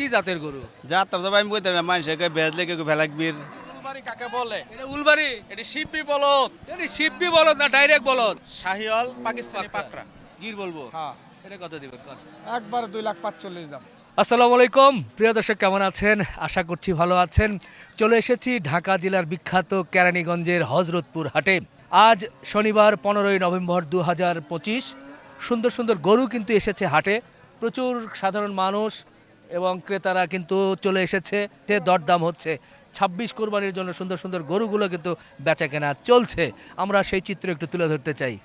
কি জাতের গরু? যাত্রা তো আমি কইতে না মানুষকে বেজলে কেউ ফেলাকবির উলবাড়ি কাকে বলে? এটা উলবাড়ি। এটি শিববি বলদ। এটা শিববি বলদ না ডাইরেক্ট বলদ? শাহিওয়াল পাকিস্তানি পাকড়া। গির বলব? হ্যাঁ। এটা কত দিবেন? কত? একবার দুই লাখ পাঁচচল্লিশ দাম। আসসালামু আলাইকুম। প্রিয় দর্শক কেমন আছেন? আশা করছি ভালো আছেন। চলে এসেছি ঢাকা জেলার বিখ্যাত কেরানীগঞ্জের হজরতপুর হাটে। আজ শনিবার পনেরোই নভেম্বর দু হাজার পঁচিশ। সুন্দর সুন্দর গরু কিন্তু এসেছে হাটে। প্রচুর সাধারণ মানুষ এবং ক্রেতারা কিন্তু চলে এসেছে। তে দরদাম হচ্ছে। ছাব্বিশ কোরবানির জন্য সুন্দর সুন্দর গরুগুলো কিন্তু বেচা কেনা চলছে। আমরা সেই চিত্র একটু তুলে ধরতে চাই।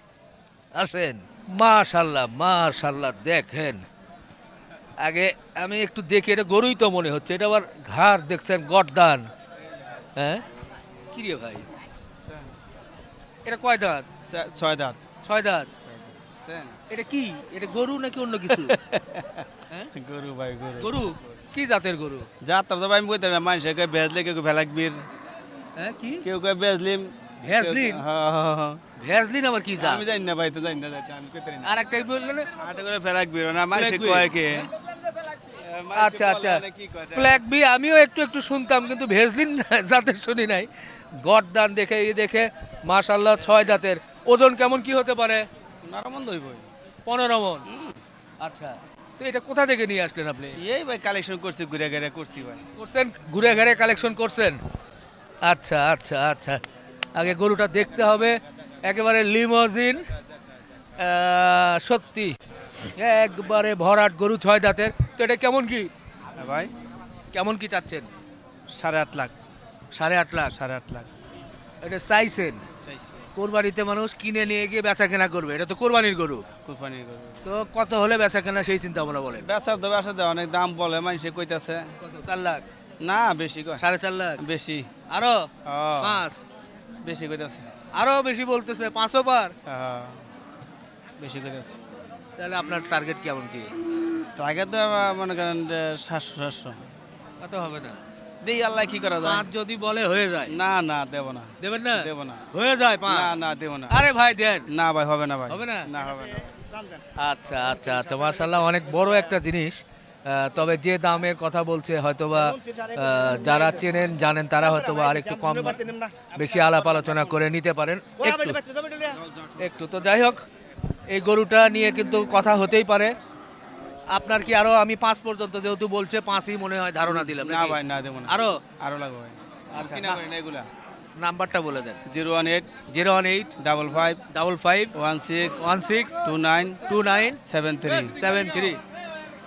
আসেন। মাশাল্লাহ মাশাল্লাহ দেখেন। আগে আমি একটু দেখি এটা গরুই তো মনে হচ্ছে। এটা আবার ঘাড় দেখছেন গরদান। হ্যাঁ? কি রে ভাই? এটা কয় দাঁত? ছয় দাঁত। ছয় দাঁত। এটা কি? এটা গরু নাকি অন্য কিছু? হ্যাঁ? গরু ভাই গরু। গরু? কি জাতের গরু? তো আমি কইতে না কেউ ফেলাকবির হ্যাঁ কি? কেউ ভ্যাসলিন হ্যাঁ, হ্যাঁ, হ্যাঁ। আবার কি জাত? আমি জানি না ভাই তো জানি না আমি কইতে না। আর একটা বললেন হাটে করে ফেলাকবির না মানুষ কয় কে? আচ্ছা আচ্ছা। ফ্ল্যাগ বি আমিও একটু একটু শুনতাম কিন্তু ভেজলিন জাতের শুনি নাই। গরদান দেখে ই দেখে মাশাল্লাহ ছয় জাতের। ওজন কেমন কি হতে পারে? পনেরো মন আচ্ছা তো এটা কোথা থেকে নিয়ে আসলেন আপনি? এই ভাই কালেকশন করছি ঘুরে ঘুরে করছি ভাই। করছেন? ঘুরে ঘুরে কালেকশন করছেন? আচ্ছা আচ্ছা আচ্ছা। আগে গরুটা দেখতে হবে। একেবারে লিমোজিন সত্যি। একবারে ভরাট গরু ছয় দাঁতের। তো এটা কেমন কি? হ্যাঁ ভাই। কেমন কি চাচ্ছেন? সাড়ে আট লাখ। সাড়ে আট লাখ সাড়ে আট লাখ। এটা চাইছেন? চাইছি। কোরবানিতে মানুষ কিনে নিয়ে গিয়ে বেচা কেনা করবে এটা তো কোরবানির গরু। কোরবানির গরু। তো কত হলে বেচা কেনা সেই চিন্তা ভাবনা বলেন? বেচার তো বেচার দেওয়া অনেক দাম বলে মানুষে কইতাছে। কত চার লাখ? না বেশি সাড়ে চার লাখ? বেশি। আরও? পাঁচ? বেশি কইতাছে। আরও বেশি বলতেছে পাঁচও পার? বেশি কইতাছে। তাহলে আপনার টার্গেট কেমন কি? টার্গেট তো মনে করেন সাতশো সাতশো। কত হবে না। দেই আল্লাহ কি করা যায়? পাঁচ যদি বলে হয়ে যায়। না না দেব না। দেবেন না? দেব না। হয়ে যায় পাঁচ? না না দেব না। আরে ভাই দেন। না ভাই হবে না ভাই। হবে না? না হবে না। আচ্ছা আচ্ছা আচ্ছা অনেক বড় একটা জিনিস। তবে যে দামে কথা বলছে হয়তোবা আহ, যারা চেনেন জানেন তারা হয়তোবা আর একটু কম বেশি আলাপ আলোচনা করে নিতে পারেন। একটু। একটু তো যাই হোক এই গরুটা নিয়ে কিন্তু কথা হতেই পারে। আপনার কি আরও আমি পাঁচ পর্যন্ত যেহেতু বলছে পাঁচই মনে হয় ধারণা দিলাম না ভাই না দেব না। আরও? আরও লাগবে ভাই। আচ্ছা। এগুলা? নাম্বারটা বলে দেন। Zero one eight zero one eight double five double five one six one six two nine two nine seven three. Seven three.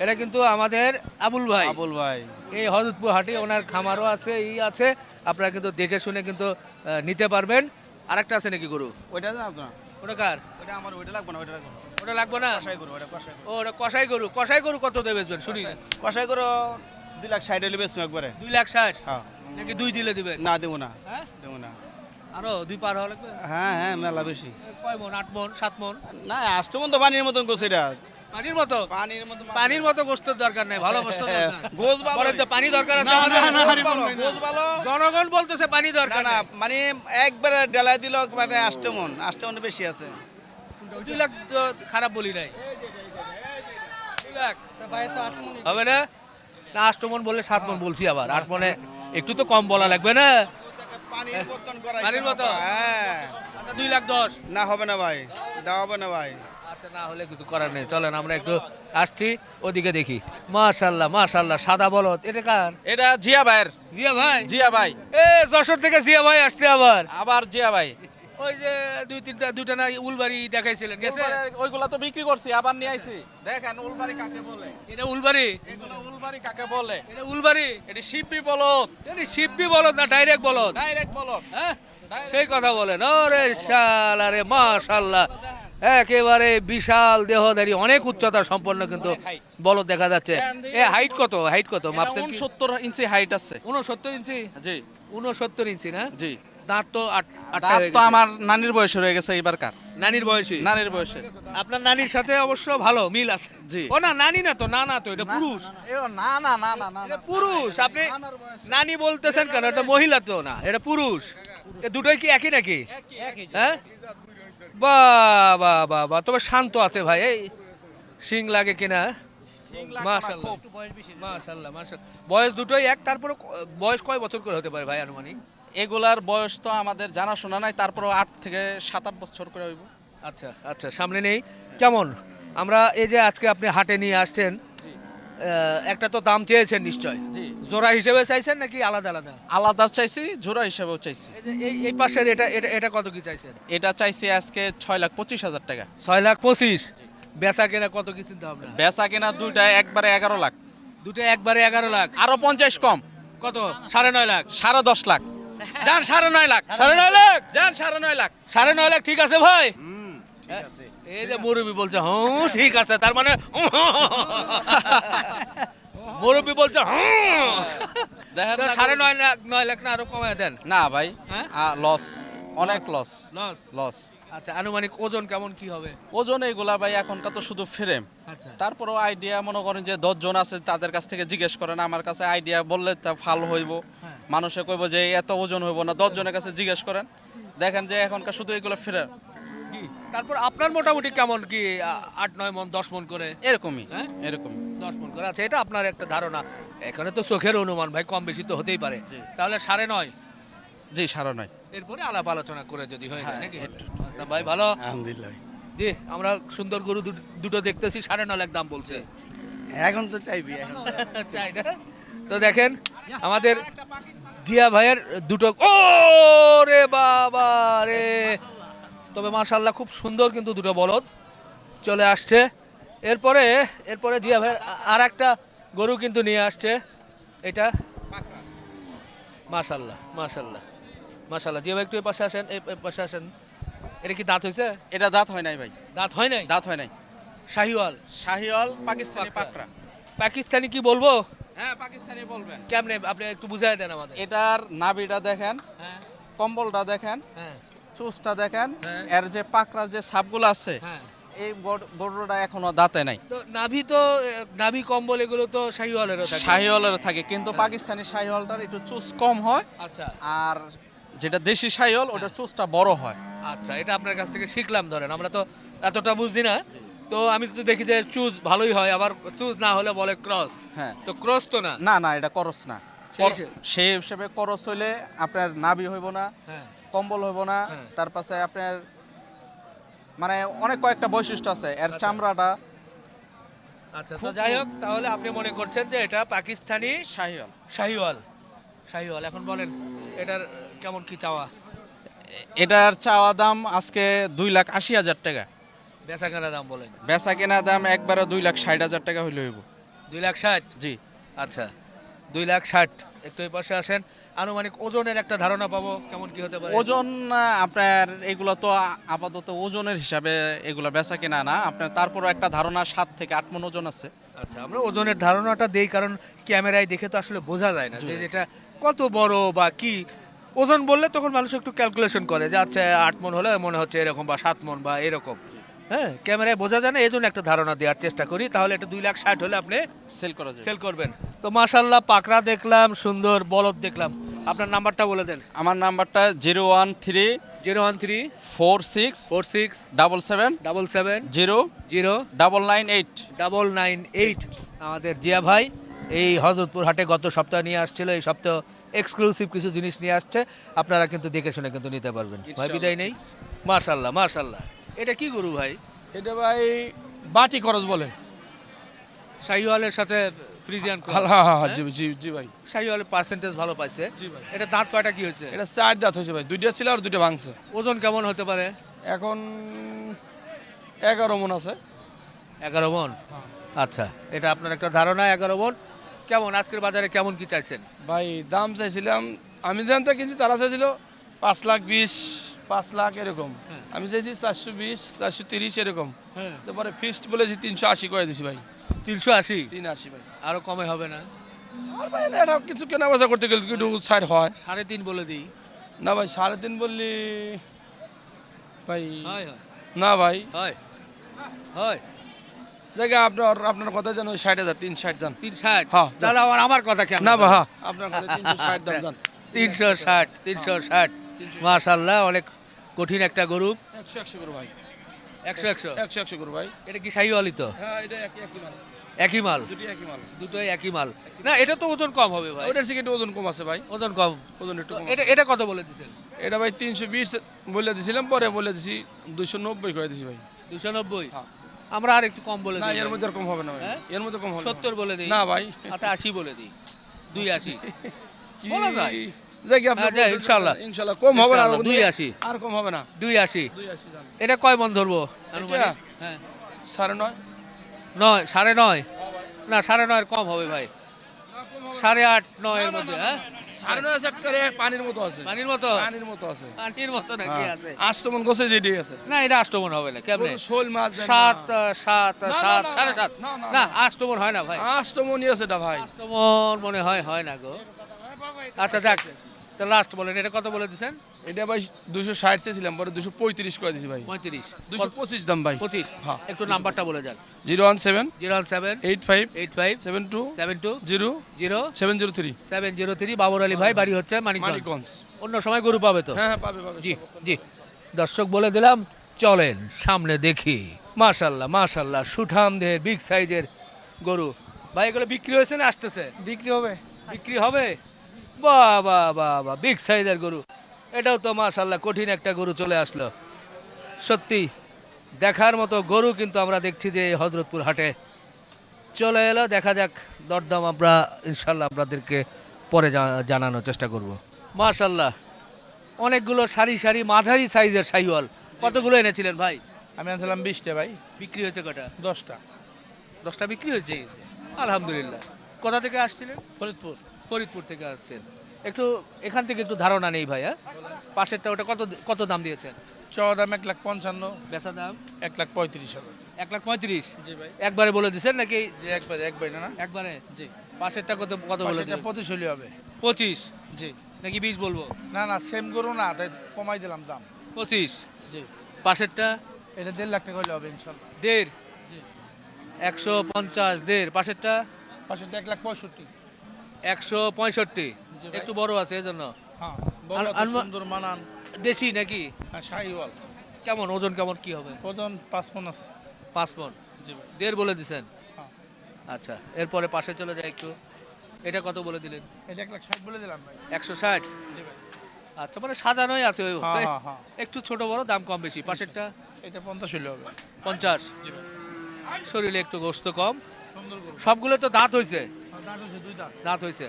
এটা কিন্তু আমাদের আবুল ভাই। আবুল ভাই। এই হজরতপুর হাটে ওনার খামারও আছে ই আছে। আপনারা কিন্তু দেখে শুনে কিন্তু নিতে পারবেন। আরেকটা আছে নাকি গরু? ওইটা না আপনার? ওটা কার? ওইটা আমার ওইটা লাগবে না ওইটা লাগবে না। ওটা লাগবে না? কষাই করো ওইটা কষাই ও ওটা কষাই গরু। কষাই গরু কত দিয়ে বেচবেন? শুনি। কষাই করো দুই লাখ ষাট হলে বেশি একবারে। দুই লাখ ষাট? হ্যাঁ। নাকি দুই দিলে দিবেন? না দেবো না। হ্যাঁ? দেবো না। আরও দুই পার হওয়া লাগবে? হ্যাঁ হ্যাঁ মেলা বেশি। কয় মন? আট মন? সাত মন? না আষ্টমন তো পানির মতন গোছ এটা। পানির মতো? পানির মতো পানির মতো গোস্তের দরকার নেই ভালো গোস্ত দরকার। গোছ ভালো। বলেন তো পানি দরকার আছে আমাদের? না না গোছ ভালো। জনগণ বলতেছে পানি দরকার না মানে একবার ডেলাই দিল মানে আষ্টমন আষ্টমন বেশি আছে। দুই লাখ তো খারাপ বলি নাই। দুই লাখ। হবে না? না আষ্ট মন বললে সাত মন বলছি আবার। আট মনে একটু তো কম বলা লাগবে না? পানির মতো? হ্যাঁ। আচ্ছা, দুই লাখ দশ। না হবে না ভাই। দেওয়া হবে না ভাই। আচ্ছা না হলে কিছু করার নেই। চলেন আমরা একটু আসছি ওদিকে দেখি। মাশাল্লাহ মাশাল্লাহ সাদা বলদ। এটা কার? এটা জিয়া ভাইয়ের। জিয়া ভাই? জিয়া ভাই। এ যশোর থেকে জিয়া ভাই আসছে আবার। আবার জিয়া ভাই। ওই যে দুই তিনটা দুইটা না উলবাড়ি দেখাইছিলেন গেছে? ওইগুলা তো বিক্রি করছি আবার নিয়ে আইছি। দেখেন উলবাড়ি কাকে বলে? এটা উলবাড়ি? এগুলো উলবাড়ি কাকে বলে? এটা উলবাড়ি? এটি শিববি বলদ। এটা শিববি বলদ না ডাইরেক্ট বলদ? ডাইরেক্ট বলদ। হ্যাঁ? সেই কথা বলেন। ওরে শাল আরে মাশাল্লাহ। একেবারে বিশাল দেহধারী অনেক উচ্চতা সম্পন্ন কিন্তু বলদ দেখা যাচ্ছে। এ হাইট কত? হাইট কত? মাপছেন কি? সত্তর ইঞ্চি হাইট আছে। উনসত্তর ইঞ্চি? জি। উনসত্তর ইঞ্চি না? জি। দাঁত তো দাঁত তো আমার নানির বয়সে রয়ে গেছে এবারকার নানির বয়সী? নানির বয়সে আপনার নানির সাথে অবশ্য ভালো মিল আছে। জি। ও না নানি না তো না না তো এটা পুরুষ। না না না না না পুরুষ আপনি নানি বলতেছেন কেন এটা মহিলা তো না এটা পুরুষ। এ দুটোই কি একই নাকি? হ্যাঁ বাহ বাহ বাহ বাহ তবে শান্ত আছে ভাই এই শিং লাগে কিনা? মাশাআল্লাহ। মাশাআল্লাহ মাশাআল্লাহ। বয়স দুটোই এক তারপরে বয়স কয় বছর করে হতে পারে ভাই আনুমানিক? এগুলার বয়স তো আমাদের জানাশোনা নাই তারপরেও আট থেকে সাত আট বছর করে হইব। আচ্ছা আচ্ছা সামনে নেই। কেমন? আমরা এই যে আজকে আপনি হাটে নিয়ে আসছেন একটা তো দাম চেয়েছেন নিশ্চয়। জোড়া হিসেবে চাইছেন নাকি আলাদা আলাদা? আলাদা চাইছি জোড়া হিসেবেও চাইছি। এই যে এই- এই পাশের এটা এটা এটা কত কি চাইছেন? এটা চাইছি আজকে ছয় লাখ পঁচিশ হাজার টাকা। ছয় লাখ পঁচিশ? বেচা কেনা কত কি চিন্তা ভাবনা? বেচা কেনা দুইটা একবারে এগারো লাখ। দুটো একবারে এগারো লাখ। আরও পঞ্চাশ কম। কত? সাড়ে নয় লাখ? সাড়ে দশ লাখ। যান সাড়ে নয় লাখ। সাড়ে নয় লাখ? যান সাড়ে নয় লাখ। সাড়ে নয় লাখ ঠিক আছে ভাই? এই যে মুরব্বী বলছে হুম ঠিক আছে। তার মানে মুরব্বী বলছে হুম সাড়ে নয় লাখ নয় লাখ না আরও কমায় দেন। না ভাই হ্যাঁ? লস অনেক লস লস লস আচ্ছা আনুমানিক ওজন কেমন কি হবে? ওজন এগুলা ভাই এখনকার তো শুধু ফ্রেম আচ্ছা। তারপরেও আইডিয়া মনে করেন যে দশজন আছে তাদের কাছ থেকে জিজ্ঞেস করেন আমার কাছে আইডিয়া বললে তা ফাল হইব। হ্যাঁ। মানুষে কইব যে এত ওজন হইব না দশজনের কাছে জিজ্ঞেস করেন দেখেন যে এখনকার শুধু এগুলো ফ্রেম কি? তারপর আপনার মোটামুটি কেমন কি আট নয় মন দশ মন করে? এরকমই হ্যাঁ? এরকমই দশ মন করে। আচ্ছা এটা আপনার একটা ধারণা। এখানে তো চোখের অনুমান ভাই কম বেশি তো হতেই পারে। তাহলে সাড়ে নয়? জি সাড়ে নয়। এরপরে আলাপ আলোচনা করে যদি হয়ে যায় হ্যাঁ, নাকি? আচ্ছা ভাই ভালো? আলহামদুলিল্লাহ। জি আমরা সুন্দর গরু দুটো- দুটো দেখতেছি সাড়ে নয় লাখ দাম বলছে। এখন তো চাইবি এখন চাই না? তো দেখেন আমাদের জিয়া ভাইয়ের দুটো ও রে বাবা রে। তবে মাশাল্লাহ খুব সুন্দর কিন্তু দুটো বলদ চলে আসছে। এরপরে এরপরে জিয়া ভাইয়ের আর একটা গরু কিন্তু নিয়ে আসছে। এটা মাশাল্লাহ মাশাল্লাহ মাশাল্লাহ জিয়া ভাই একটু এ পাশে আসেন এ এ পাশে আসেন। এটা কি দাঁত হয়েছে? এটা দাঁত হয় নাই ভাই। দাঁত হয় নাই? দাঁত হয় নাই। শাহিওয়াল। শাহিওয়াল পাকিস্তানি। পাকড়া। পাকিস্তানি কি বলব? হ্যাঁ পাকিস্তানি বলবেন। কেমনে আপনি একটু বুঝাই দেন আমাদের। এটার নাভিটা দেখেন হ্যাঁ। কম্বলটা দেখেন হ্যাঁ। চুসটা দেখেন হ্যাঁ। এর যে পাকড়ার যে সাপগুলো আছে হ্যাঁ। এই গরু- গরুটা এখনও দাঁতে নাই। তো নাভি তো নাভি কম্বল এগুলো তো শাহিওয়ালেরও থাকে। শাহিওয়ালের থাকে কিন্তু পাকিস্তানি শাহিওয়ালটার একটু চুস কম হয়। আচ্ছা। আর যেটা দেশি শাহিওয়াল ওটা চুসটা বড় হয়। আচ্ছা এটা আপনার কাছ থেকে শিখলাম ধরেন। আমরা তো এতটা বুঝি না। তো আমি তো দেখি যে চুজ ভালোই হয় আবার চুজ না হলে বলে ক্রস হ্যাঁ। তো ক্রস তো না? না না এটা করস না। কর- হিসেবে- করস হইলে আপনার নাভি হইব না হ্যাঁ। কম্বল হইব না হ্যাঁ। তার পাশে আপনার মানে অনেক কয়েকটা বৈশিষ্ট্য আছে। এর চামড়াটা আচ্ছা তো যাই হোক তাহলে আপনি মনে করছেন যে এটা পাকিস্তানি শাহিওয়াল। শাহিওয়াল। শাহিওয়াল এখন বলেন এটার কেমন কি চাওয়া? এটার চাওয়া দাম আজকে দুই লাখ আশি হাজার টাকা। বেচা কেনা দাম বলেন। বেচা কেনা দাম একবারে দুই লাখ ষাট হাজার টাকা হইলে হইব। দুই লাখ ষাট? জি। আচ্ছা দুই লাখ ষাট। একটু এই পাশে আসেন। আনুমানিক ওজনের একটা ধারণা পাবো কেমন কি হতে পারে? ওজন আপনার এগুলো তো আপাতত ওজনের হিসাবে এগুলো বেচা কেনা না। আপনার তারপরও একটা ধারণা সাত থেকে আট মন ওজন আছে। আচ্ছা আমরা ওজনের ধারণাটা দেই কারণ ক্যামেরায় দেখে তো আসলে বোঝা যায় না যে এটা কত বড় বা কি। ওজন বললে তখন মানুষ একটু ক্যালকুলেশন করে যে আচ্ছা আট মন হলে মনে হচ্ছে এরকম বা সাত মন বা এরকম। হ্যাঁ ক্যামেরায় বোঝা যায় না এই জন্য একটা ধারণা দেওয়ার চেষ্টা করি। তাহলে এটা দুই লাখ ষাট হলে আপনি সেল করা যায় সেল করবেন। তো মাশাল্লাহ পাকড়া দেখলাম সুন্দর বলদ দেখলাম। আপনার নাম্বারটা বলে দেন। আমার নাম্বারটা zero one three zero one three four six four six double seven double seven zero zero double nine eight. Double nine eight. আমাদের জিয়া ভাই এই হজরতপুর হাটে গত সপ্তাহে নিয়ে আসছিল এই সপ্তাহ এক্সক্লুসিভ কিছু জিনিস নিয়ে আসছে। আপনারা কিন্তু দেখে শুনে কিন্তু নিতে পারবেন। ভাই বিদায় নেই? মাশাল্লাহ মাশাল্লাহ এটা কি গরু ভাই? এটা ভাই বাটি খরচ বলে। শাহিওয়ালের সাথে ফ্রিজিয়ান হ্যাঁ হ্যাঁ হ্যাঁ জি জি জি ভাই। শাহিওয়ালের পার্সেন্টেজ ভালো পাইছে। জি ভাই। এটা দাঁত কয়টা কি হয়েছে? এটা চার দাঁত হয়েছে ভাই। দুইটা ছিল আর দুইটা ভাঙছে। ওজন কেমন হতে পারে? এখন এগারো মন আছে। এগারো মন? আচ্ছা এটা আপনার একটা ধারণা এগারো মন। কেমন আজকের বাজারে কেমন কি চাইছেন? ভাই দাম চাইছিলাম আমি জানতে কিনছি তারা চাইছিল পাঁচ লাখ বিশ। পাঁচ লাখ এরকম। আমি চাইছি চারশো বিশ চারশো তিরিশ এরকম। হ্যাঁ। তারপরে ফিক্সড বলেছি তিনশো আশি করে দিছি ভাই। তিনশো আশি? তিন আশি ভাই। আরও কমে হবে না? আর ভাই এটা কিছু কেনা বেচা করতে গেলে একটু ছাড় হয়। সাড়ে তিন বলে দিই। না ভাই সাড়ে তিন বললি ভাই হয় হয়। না ভাই। হয়। হয়। জায়গা আপনার আপনার কথা জানো ষাট হাজার তিন ষাট যান। তিন ষাট? হ্যাঁ, তাহলে আমার আমার কথা কেন? না ভাই হ্যাঁ। আপনার কথা তিনশো ষাট দাম যান। তিনশো ষাট। তিনশো ষাট। মাশাল্লাহ অনেক কঠিন একটা গরু। একশো ভাই। একশো একশো? একশো ভাই। এটা কি শাহিওয়ালি তো? হ্যাঁ এটা একই একই একই মাল? দুটি একই মাল। দুটোই একই মাল। না এটা তো ওজন কম হবে ভাই। ওটার থেকে ওজন কম আছে ভাই। ওজন কম। ওজন একটু কম এটা এটা কত বলে দিছেন? এটা ভাই তিনশো বিশ বলে দিছিলাম পরে বলে দিছি দুশো নব্বই করে দিছি ভাই। দুশো নব্বই? হ্যাঁ। আমরা আর একটু কম বলে দিই এর মধ্যে কম হবে না ভাই। হ্যাঁ? এর মধ্যে কম হবে সত্তর বলে দিই। না ভাই। আচ্ছা আশি বলে দিই। দুই আশি। কি? বলা যায়। যাই কি আপনি হ্যাঁ, যাই, বলছেন, ইনশাআল্লাহ। ইনশাআল্লাহ কম হবে না দুই আশি। আর কম হবে না। দুই আশি। দুই আশি জান এটা কয় মন ধরবো হ্যাঁ। সাড়ে নয়। নয় সাড়ে নয়? না সাড়ে নয়ের কম হবে ভাই। সাড়ে আট নয়ের মধ্যে হ্যাঁ? সাড়ে নয় সেক্টরে পানির মতো আছে। পানির মতো? পানির মতো আছে। পানির মতো নাকি আছে? আষ্টমন গোছে যেটি আছে। না এটা আষ্টমন হবে না কেমনে? শোল মাছ সাত সাত সাত সাড়ে সাত? না। আষ্টমন হয় না ভাই। আষ্টমনই আছে এটা ভাই। আষ্টমন মনে হয় হয় না গো। আচ্ছা যাক। তো লাস্ট বলেন এটা কত বলে দিছেন? এটা ভাই দুশো ষাট চেয়েছিলাম পরে দুশো পঁয়ত্রিশ করে দিছি ভাই। পঁয়ত্রিশ। দুশো পঁচিশ দাম ভাই। পঁচিশ। হ্যাঁ। একটু নাম্বারটা বলে যান। Zero one seven zero one seven eight five eight five seven two seven two zero zero seven zero three. Seven zero three Babar Ali ভাই বাড়ি হচ্ছে মানিকগঞ্জ। মানিকগঞ্জ। অন্য সময় গরু পাবে তো? হ্যাঁ হ্যাঁ পাবে পাবে জি জি। দর্শক বলে দিলাম চলেন সামনে দেখি। মাশাল্লাহ মাশাল্লাহ সুঠাম দেহের বিগ সাইজের গরু। ভাই এগুলো বিক্রি হয়েছে না আসতেছে? বিক্রি হবে। বিক্রি হবে? বাহ বাহ বাহ বাহ বিগ সাইজের গরু। এটাও তো মাশাল্লাহ কঠিন একটা গরু চলে আসলো। সত্যি দেখার মতো গরু কিন্তু আমরা দেখছি যে হজরতপুর হাটে। চলে এলো দেখা যাক দরদাম আমরা ইনশাল্লাহ আপনাদেরকে পরে জানানোর চেষ্টা করব। মাশাল্লাহ অনেকগুলো সারি সারি মাঝারি সাইজের সাইওয়াল। কতগুলো এনেছিলেন ভাই? আমি আনছিলাম বিশটা ভাই। বিক্রি হয়েছে কটা? দশটা। দশটা বিক্রি হয়েছে? আলহামদুলিল্লাহ। কোথা থেকে আসছিলেন? ফরিদপুর। ফরিদপুর থেকে আসছেন। একটু এখান থেকে একটু ধারণা নেই ভাইয়া। পাশেরটা ওটা কত কত দাম দিয়েছেন? চাওয়া দাম এক লাখ পঞ্চান্ন। বেচা দাম? এক লাখ পঁয়ত্রিশ হাজার এক লাখ পঁয়ত্রিশ? জি ভাই। একবারে বলে দিচ্ছেন নাকি? জি একবার একবার না? একবারে? জি। পাশেরটা কত কত বলে দিলেন? পঁচিশ হলে হবে। পঁচিশ? জি। নাকি বিশ বলব? না না সেম করো না তাই কমাই দিলাম দাম। পঁচিশ? জি। পাশেরটা? এটা দেড় লাখ টাকা হলে হবে ইনশাল্লাহ। দেড়? জি। একশো পঞ্চাশ দেড়। পাশেরটা? পাশে এক লাখ পঁয়ষট্টি। একশো পঁয়ষট্টি। একটু বড় আছে এজন্য। হ্যাঁ সুন্দর মানান। দেশি নাকি? হ্যাঁ শাহিওয়াল। কেমন ওজন কেমন কি হবে? ওজন পাঁচ আছে। পাঁচ পন দেড় বলে দিছেন? হ্যাঁ। আচ্ছা এরপরে পাশে চলে যায় একটু। এটা কত বলে দিলেন? এটা এক লাখ ষাট বলে দিলাম ভাই। একশো ষাট? আচ্ছা মানে সাজানোই আছে ওই একটু ছোট বড় দাম কম বেশি। পাশেরটা? এটা পঞ্চাশ হলে হবে। পঞ্চাশ? শরীরে একটু গোস্ত কম। সবগুলো তো দাঁত হয়েছে দাঁত হচ্ছে দুই দাঁত। হয়েছে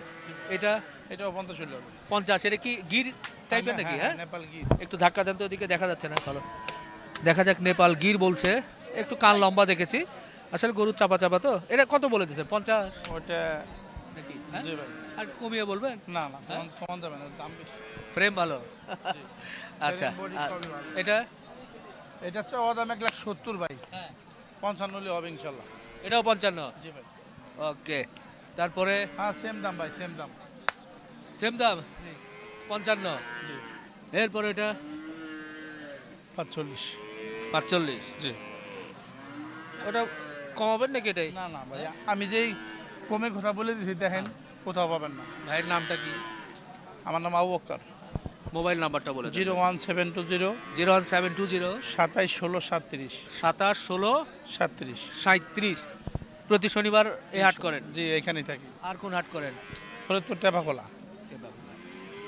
এটা? এটাও পঞ্চাশ হলে পঞ্চাশ এটা কি গির টাইপের নাকি হ্যাঁ নেপাল কি একটু ধাক্কা দেন তো ওদিকে দেখা যাচ্ছে না ভালো দেখা যাক নেপাল গির বলছে। একটু কান লম্বা দেখেছি। আসলে গরু চাপা চাপা তো। এটা কত বলে দিয়েছে পঞ্চাশ? ওটা নাকি হ্যাঁ? আর কমিয়ে বলবেন? না না কমান কমান যাবে না দাম প্রেম ভালো। আচ্ছা। এটা? এটা চাওয়া দাম এক লাখ সত্তর ভাই। হ্যাঁ। পঞ্চান্ন হলে হবে ইনশাল্লাহ। এটাও পঞ্চান্ন? জি ভাই। ওকে। তারপরে? হ্যাঁ সেম দাম ভাই সেম দাম। সেম দাম? পঞ্চান্ন? জি। এরপরে এটা? পাঁচচল্লিশ। পাঁচচল্লিশ? জি। ওটা কমাবেন নাকি এটাই? না না ভাই আমি যেই কমের কথা বলে দিছি দেখেন কোথাও পাবেন না। ভাইয়ের নামটা কি? আমার নাম আবু বক্কর। মোবাইল নাম্বারটা বলে zero one seven two zero zero one seven two zero সাতাইশ ষোলো সাতত্রিশ সাতাশ ষোলো সাতত্রিশ সাঁত্রিশ। প্রতি শনিবার এই হাট করেন? জি এখানেই থাকি। আর কোন হাট করেন? ফরিদপুর টেপাখোলা।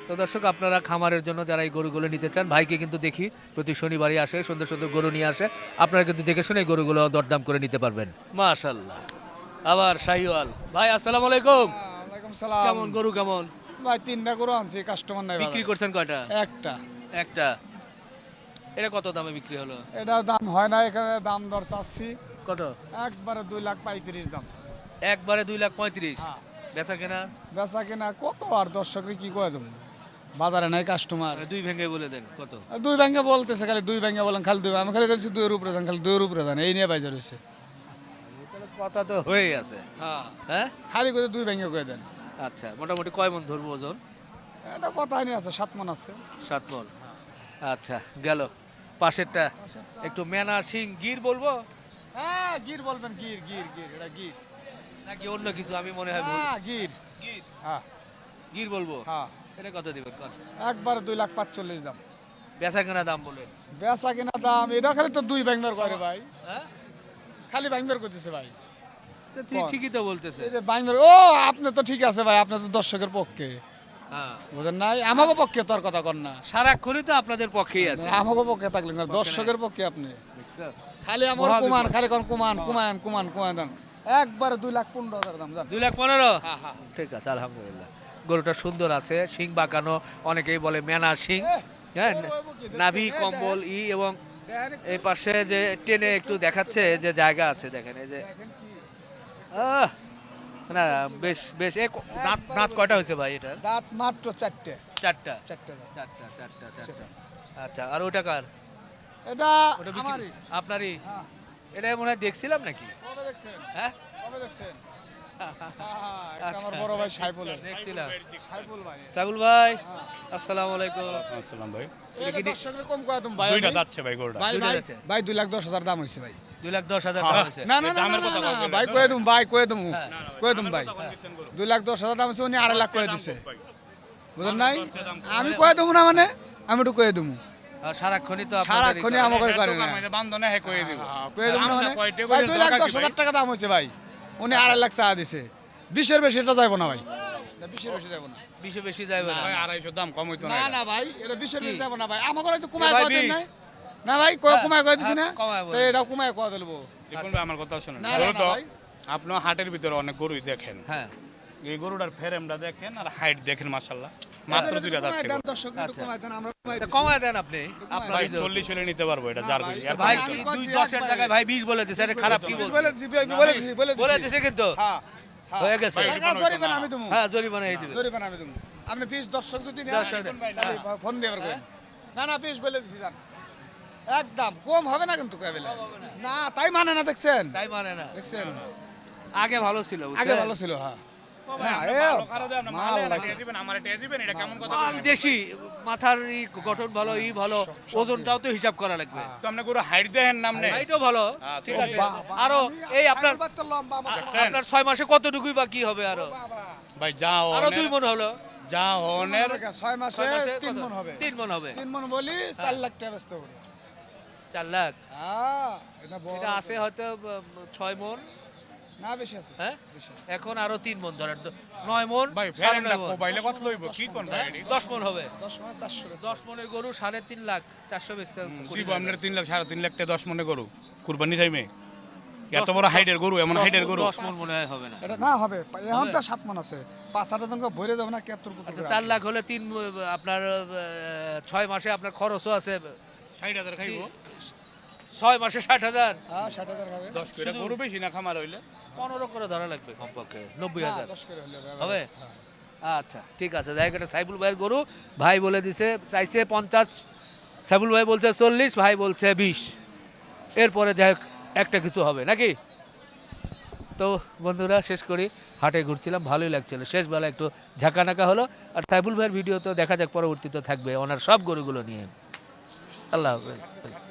তো দর্শক আপনারা খামারের জন্য যারা এই গরুগুলো নিতে চান ভাইকে কিন্তু দেখি প্রতি শনিবারই আসে সুন্দর সুন্দর গরু নিয়ে আসে। আপনারা কিন্তু দেখে শুনে এই গরুগুলো দরদাম করে নিতে পারবেন। মাশাল্লাহ আবার শাহিওয়াল। ভাই আসসালামু আলাইকুম। ওয়ালাইকুম সালাম। কেমন গরু কেমন? ভাই তিনটা করে আনছি কাস্টমার নাই বিক্রি। করছেন কয়টা? একটা। একটা। এটা কত দামে বিক্রি হলো? এটা দাম হয় না এখানে দাম দর চাচ্ছি। কত? একবারে দুই লাখ পঁয়ত্রিশ দাম। একবারে দুই লাখ পঁয়ত্রিশ? হ্যাঁ। বেচা কেনা? বেচা কিনা কত আর দর্শকরে কি কয়ে দেবো? বাজারে নাই কাস্টমার দুই ভেঙে বলে দেন কত? দুই ব্যাংকে বলতেছে খালি দুই ব্যাংকে বলেন খালি দুই আমি খালি বলছি দুইয়ের উপরে দেন খালি দুইয়ের উপরে দেন এই নিয়ে বাজার হয়েছে কথা তো হয়ে আছে। হ্যাঁ। হ্যাঁ? খালি করে দুই ব্যাংকে কয়ে দেন। আচ্ছা মোটামুটি কয় মন ধরবো ওজন? এটা কথা নিয়ে আছে সাত মন আছে। সাত মন। আচ্ছা গেল। পাশেরটা একটু মেনা সিং গির বলব? হ্যাঁ গির বলবেন গির গির গির এটা গির। নাকি অন্য কিছু? আমি মনে হয় হ্যাঁ গির। গির? হ্যাঁ। গির বলব? হ্যাঁ। এটা কত দিবেন একবারে দুই লাখ পাঁচচল্লিশ দাম। বেচা কেনা দাম বলেন। বেচা কেনা দাম এটা খালি তো দুই ব্যাংবার করে ভাই। হ্যাঁ? খালি ব্যাংবার করতেছে ভাই। ঠিকই তো বলতেছে বাইঙ্গার ও আপনি তো ঠিক আছে ভাই আপনি তো দর্শকের পক্ষে। হ্যাঁ। বুঝেন নাই? আমাকে পক্ষে তোর কথা কর না। সারাক্ষণই তো আপনাদের পক্ষেই আছে। আমাকে পক্ষে থাকলেন না দর্শকের পক্ষে আপনি। খালি আমার কুমান খালি কোন কুমান কুমান কুমান কুমান দেন। একবারে দুই লাখ পনেরো হাজার দাম দুই লাখ পনেরো? হ্যাঁ হ্যাঁ। ঠিক আছে আলহামদুলিল্লাহ। গরুটা সুন্দর আছে শিং বাঁকানো অনেকেই বলে মেনা শিং। হ্যাঁ নাভি কম্বল ই এবং এই পাশে যে টেনে একটু দেখাচ্ছে যে জায়গা আছে দেখেন এই যে না বেশ বেশ। এ ক- দাঁত দাঁত কয়টা হয়েছে ভাই এটা দাঁত মাত্র চারটে। চারটা? চারটে দাঁত। চারটা চারটা। চারটা। আচ্ছা আর ওটা কার? এটা ওটা বিক্রি আমারই। আপনারই? হ্যাঁ। এটা মনে হয় দেখছিলাম নাকি? কবে দেখছেন? হ্যাঁ? কবে দেখছেন। আমার বড় ভাই সাইফুলের। দেখছিলাম। সাইফুল ভাই। সাইবুল ভাই হ্যাঁ। আসসালামু আলাইকুম। আসসালাম ভাই। দর্শকের কম কয় তুমি? ভাই দুইটা আমি? যাচ্ছে ভাই গরুটা। ভাই ভাই যাচ্ছে। ভাই দুই লাখ দশ হাজার দাম হয়েছে ভাই। দুই লাখ দশ হাজার হ্যাঁ। টাকা হয়েছে। না না না ভাই কয়ে দুম ভাই কয়ে দুম হ্যাঁ। কয়ে দুম ভাই। দুই লাখ দশ হাজার দাম হচ্ছে উনি আড়াই লাখ কয়ে দিছে। বুঝলেন নাই? আমি কয়ে দেবো না মানে? আমি একটু কয়ে দেবো সারাক্ষণই তো আপনাদের সারাক্ষণই আমাকে করে না। বান্ধনে হ্যাঁ কয়ে দিব। কয়ে দেবো না মানে? কয়টা ভাই লাখ দরকার দশ কি হাজার টাকা দাম হয়েছে ভাই। উনি আড়াই লাখ চা দিছে। বিশের বেশি এটা যাইবো না ভাই। বিশের বেশি যাইবো না। বেশি বেশি যাবে না। ভাই আড়াইশো দাম কম হইতো না না ভাই এটা বিশের বেশি যাইবো না ভাই। আমাকে হয়তো কুমায় কয়ে দেন নাই। না ভাই কয় কুমায় কয়ে দিছি না? হ্যাঁ, কমায় বলেন। তো এটা কুমায় কয়ে দিলবো ভাই আমার কথা শুনুন। না, না, না, তো ভাই। আপনার হাটের ভিতরে অনেক গরুই দেখেন। হ্যাঁ। এই গরুটার ফ্রেমটা দেখেন আর হাইট দেখেন মাশাল্লাহ মাত্র আচ্ছা। কুমায় দেন আপনি আপনার চল্লিশ হলে নিতে পারব এটা যার ভাই, না। আমি দুই বলছি দশের এক ভাই বিশ বলে দিছে এটা খারাপ কি বলে বলছে দিছি ভাই, বলে দিছি বলে বলে দিছি দিছে কিন্তু। হ্যাঁ হ্যাঁ। হয়ে গেছে। জরিমানা আমি দেবো। হ্যাঁ জরিমানা এই দিবে। জরিমানা আমি দেবো। আপনি পিস দর্শক যদি তাহলে ফোন দিয়ে না না পিস বলে দিছি জান একদম কম হবে না কিন্তু না। তাই মানে না দেখছেন? তাই মানে না। দেখছেন? আগে ভালো ছিল আগে ভালো ছিল হ্যাঁ। দেশি মাথার গঠন ভালো ই ভালো ওজনটাও তো হিসাব করা লাগবে। তো আপনি গরু হাইট দেখেন নামনে এইটাও ভালো ঠিক আছে। বাহ, বাহ, আরও এই আপনার ছয় মাসে কতটুকুই বা কি হবে আরও? ভাই যা আরও দুই মন হলো। যা হনের ছয় মাসে তিন মন হবে। তিন মন হবে। তিন মন বলি চার লাখ টাকা ব্যস্ত হবে চার লাখ? হ্যাঁ এটা আছে হয়তো ছয় মন। না বেশি আছে। হ্যাঁ? এখন আরও তিন মন ধরেন। নয় মন। মোবাইলে কত লইব? কি কোন দশ মন হবে। দশ মানে চারশো দশ মনের গরু সাড়ে তিন লাখ চারশো বেচতে আপনার তিন লাখ সাড়ে তিন লাখ টাকা দশ মনে গরু। কুরবানি এত বড় হাইটের গরু এমন হাইটের গরু? দশ মন মনে হয় হবে না। এটা না হবে। এখন তো সাত মন আছে। পাঁচ হাজার জনকে ভরে দেবো না কেত্তর আচ্ছা চার লাখ হলে তিন আপনার ছয় মাসে আপনার খরচও আছে। ষাট হাজার খাইব? ছয় মাসে ষাট হাজার। হ্যাঁ ষাট হাজার হবে। দশ করে গরু বেশি না খামার হইলে? পনেরো করে ধরা লাগবে কমপক্ষে নব্বই হাজার। দশ করে হলে হবে? হ্যাঁ। আচ্ছা ঠিক আছে দেখ এটা সাইবুল ভাইয়ের গরু। ভাই বলে দিছে চাইছে পঞ্চাশ। সাইবুল ভাই বলছে চল্লিশ ভাই বলছে বিশ। এরপরে যাই একটা কিছু হবে নাকি? তো বন্ধুরা শেষ করি। হাটে ঘুরছিলাম ভালোই লাগছিল। শেষ বেলা একটু ঝাঁকানাকা হলো। আর সাইবুল ভাইয়ের ভিডিও তো দেখা যাক পরবর্তীতে থাকবে ওনার সব গরুগুলো নিয়ে। আল্লাহ হাফেজ।